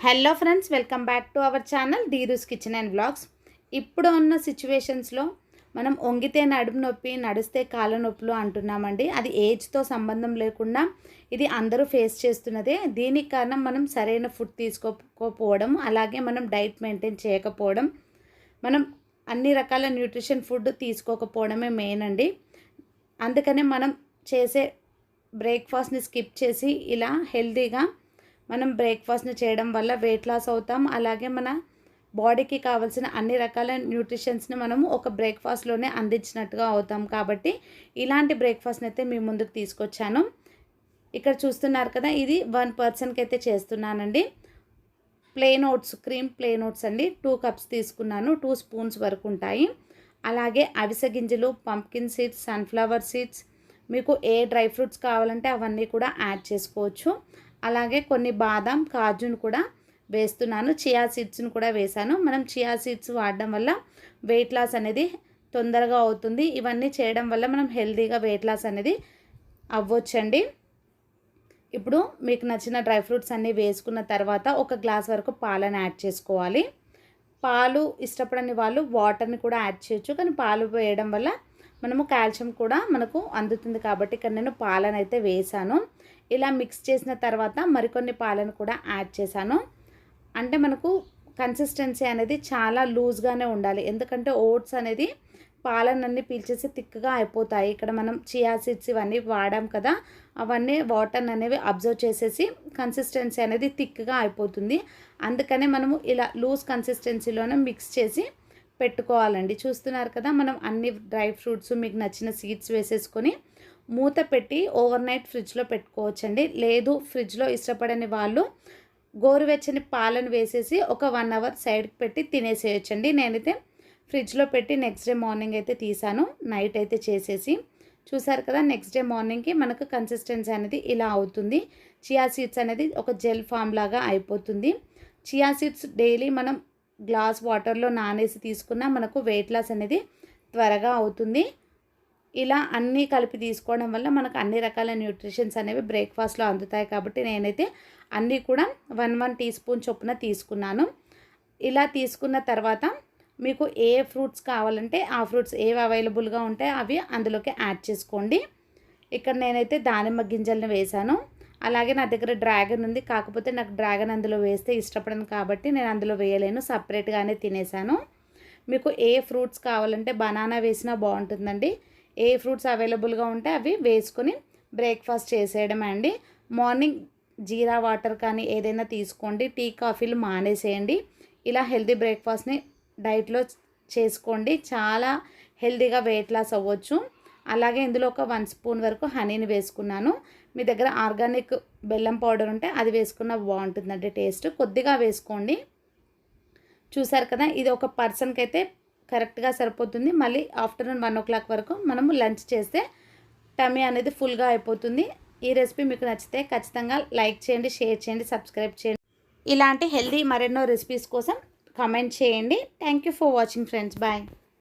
Hello friends welcome back to our channel డీరూస్ kitchen and blogs ఇప్పుడు ఉన్న సిచ్యువేషన్స్లో మనం వంగితే నడుము నొప్పి నడిస్తే కాళ్ళ నొప్పులు అంటున్నామండి. అది ఏజ్తో సంబంధం లేకుండా ఇది అందరూ ఫేస్ చేస్తున్నదే. దీనికి కారణం మనం సరైన ఫుడ్ తీసుకోకపోవడం అలాగే మనం డైట్ మెయింటైన్ చేయకపోవడం మనం అన్ని రకాల న్యూట్రిషన్ ఫుడ్ తీసుకోకపోవడమే మెయిన్ అండి. అందుకనే మనం చేసే బ్రేక్ఫాస్ట్ని స్కిప్ చేసి ఇలా హెల్తీగా మనం బ్రేక్ఫాస్ట్ని చేయడం వల్ల వెయిట్ లాస్ అవుతాం. అలాగే మన బాడీకి కావాల్సిన అన్ని రకాల న్యూట్రిషన్స్ని మనం ఒక బ్రేక్ఫాస్ట్లోనే అందించినట్టుగా అవుతాం. కాబట్టి ఇలాంటి బ్రేక్ఫాస్ట్ని అయితే మీ ముందుకు తీసుకొచ్చాను. ఇక్కడ చూస్తున్నారు కదా ఇది వన్ పర్సన్కి అయితే చేస్తున్నానండి. Plain oats cream plain oats అండి. టూ కప్స్ తీసుకున్నాను. టూ స్పూన్స్ వరకు ఉంటాయి. అలాగే అవిసె గింజలు పంప్కిన్ సీడ్స్ సన్ఫ్లవర్ సీడ్స్ మీకు ఏ డ్రై ఫ్రూట్స్ కావాలంటే అవన్నీ కూడా యాడ్ చేసుకోవచ్చు. అలాగే కొన్ని బాదం కాజును కూడా వేస్తున్నాను. చియా సీడ్స్ని కూడా వేశాను. మనం చియా సీడ్స్ వాడడం వల్ల వెయిట్ లాస్ అనేది తొందరగా అవుతుంది. ఇవన్నీ చేయడం వల్ల మనం హెల్తీగా వెయిట్ లాస్ అనేది అవ్వచ్చండి. ఇప్పుడు మీకు నచ్చిన డ్రై ఫ్రూట్స్ అన్నీ వేసుకున్న తర్వాత ఒక గ్లాస్ వరకు పాలను యాడ్ చేసుకోవాలి. పాలు ఇష్టపడని వాళ్ళు వాటర్ని కూడా యాడ్ చేయొచ్చు. కానీ పాలు వేయడం వల్ల మనము కాల్షియం కూడా మనకు అందుతుంది కాబట్టి ఇక్కడ నేను పాలనైతే వేసాను ఇలా మిక్స్ చేసిన తర్వాత మరికొన్ని పాలను కూడా యాడ్ చేశాను. అంటే మనకు కన్సిస్టెన్సీ అనేది చాలా లూజ్గానే ఉండాలి. ఎందుకంటే ఓట్స్ అనేది పాలనన్నీ పీల్చేసి థిక్గా అయిపోతాయి. ఇక్కడ మనం చియా సీడ్స్ ఇవన్నీ వాడాం కదా అవన్నీ వాటర్ అనేవి అబ్జర్వ్ చేసేసి కన్సిస్టెన్సీ అనేది థిక్గా అయిపోతుంది. అందుకనే మనము ఇలా లూజ్ కన్సిస్టెన్సీలోనే మిక్స్ చేసి పెట్టుకోవాలండి. చూస్తున్నారు కదా మనం అన్ని డ్రై ఫ్రూట్స్ మీకు నచ్చిన సీడ్స్ వేసేసుకొని మూత పెట్టి ఓవర్ నైట్ ఫ్రిడ్జ్లో పెట్టుకోవచ్చండి. లేదు ఫ్రిడ్జ్లో ఇష్టపడని వాళ్ళు గోరువెచ్చని పాలను వేసేసి ఒక వన్ అవర్ సైడ్కి పెట్టి తినేసేయచ్చండి. నేనైతే ఫ్రిడ్జ్లో పెట్టి నెక్స్ట్ డే మార్నింగ్ అయితే తీసాను. నైట్ అయితే చేసేసి చూసారు కదా నెక్స్ట్ డే మార్నింగ్కి మనకు కన్సిస్టెన్సీ అనేది ఇలా అవుతుంది. చియా సీడ్స్ అనేది ఒక జెల్ ఫామ్ లాగా అయిపోతుంది. చియా సీడ్స్ డైలీ మనం గ్లాస్ వాటర్లో నానేసి తీసుకున్నా మనకు వెయిట్ లాస్ అనేది త్వరగా అవుతుంది. ఇలా అన్నీ కలిపి తీసుకోవడం వల్ల మనకు అన్ని రకాల న్యూట్రిషన్స్ అనేవి బ్రేక్ఫాస్ట్లో అందుతాయి కాబట్టి నేనైతే అన్నీ కూడా వన్ వన్ టీ స్పూన్ చొప్పున తీసుకున్నాను. ఇలా తీసుకున్న తర్వాత మీకు ఏ ఫ్రూట్స్ కావాలంటే ఆ ఫ్రూట్స్ ఏవి అవైలబుల్గా ఉంటే అవి అందులోకి యాడ్ చేసుకోండి. ఇక్కడ నేనైతే దానిమ్మ గింజలను వేశాను. అలాగే నా దగ్గర డ్రాగన్ ఉంది. కాకపోతే నాకు డ్రాగన్ అందులో వేస్తే ఇష్టపడను కాబట్టి నేను అందులో వేయలేను. సపరేట్గానే తినేసాను మీకు ఏ ఫ్రూట్స్ కావాలంటే బనానా వేసినా బాగుంటుందండి. ఏ ఫ్రూట్స్ అవైలబుల్గా ఉంటే అవి వేసుకొని బ్రేక్ఫాస్ట్ చేసేయడం అండి. మార్నింగ్ జీరా వాటర్ కానీ ఏదైనా తీసుకోండి. టీ కాఫీలు మానేసేయండి. ఇలా హెల్తీ బ్రేక్ఫాస్ట్ని డైట్లో చేసుకోండి. చాలా హెల్తీగా వెయిట్ లాస్ అవ్వచ్చు. అలాగే ఇందులో ఒక వన్ స్పూన్ వరకు హనీని వేసుకున్నాను. మీ దగ్గర ఆర్గానిక్ బెల్లం పౌడర్ ఉంటే అది వేసుకున్న బాగుంటుందండి టేస్ట్. కొద్దిగా వేసుకోండి. చూసారు కదా ఇది ఒక పర్సన్కి అయితే కరెక్ట్గా సరిపోతుంది. మళ్ళీ ఆఫ్టర్నూన్ వన్ ఓ క్లాక్ వరకు మనము లంచ్ చేస్తే టమీ అనేది ఫుల్గా అయిపోతుంది. ఈ రెసిపీ మీకు నచ్చితే ఖచ్చితంగా లైక్ చేయండి షేర్ చేయండి సబ్స్క్రైబ్ చేయండి. ఇలాంటి హెల్దీ మరెన్నో రెసిపీస్ కోసం కమెంట్ చేయండి. Thank you for watching friends. Bye.